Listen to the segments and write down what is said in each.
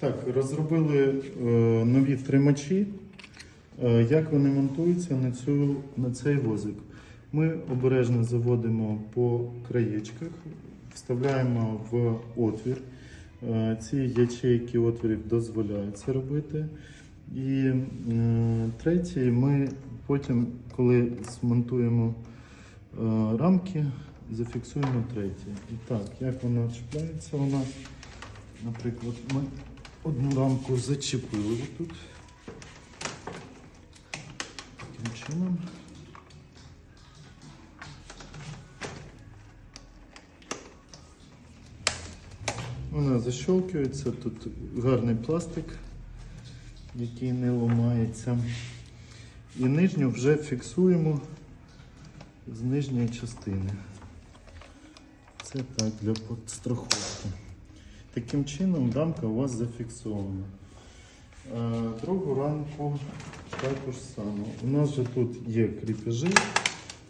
Так, розробили е, нові тримачі. Е, як вони монтуються на, цю, на цей возик? Ми обережно заводимо по краєчках, вставляємо в отвір. Е, ці ячейки отворів дозволяють це робити. І е, третє, ми потім, коли змонтуємо е, рамки, зафіксуємо третє. І так, як вона чіпляється у нас? Наприклад, ми одну рамку зачепили тут. Таким чином. Вона защелкується, тут гарний пластик, який не ламається. І нижню вже фіксуємо з нижньої частини. Це так для підстраховки. Таким чином рамка у вас зафіксована. Е, Другу рамку також само. У нас же тут є кріпежі.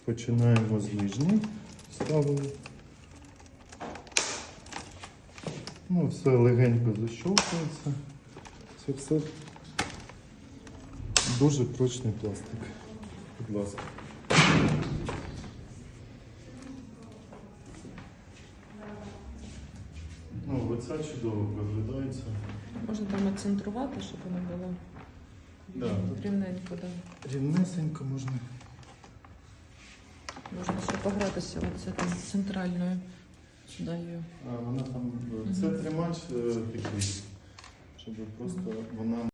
Починаємо з нижньої ставимо. Ну, все легенько защовкується. Це все дуже прочний пластик. Будь ласка. Ну, оця чудово виглядається. Можна там акцентрувати, щоб воно було Да, рівненько. Да. рівнесенько можна. Можна ще погратися оце там центральною. Сюди її. А, вона там. Це тримач е, такий, щоб просто вона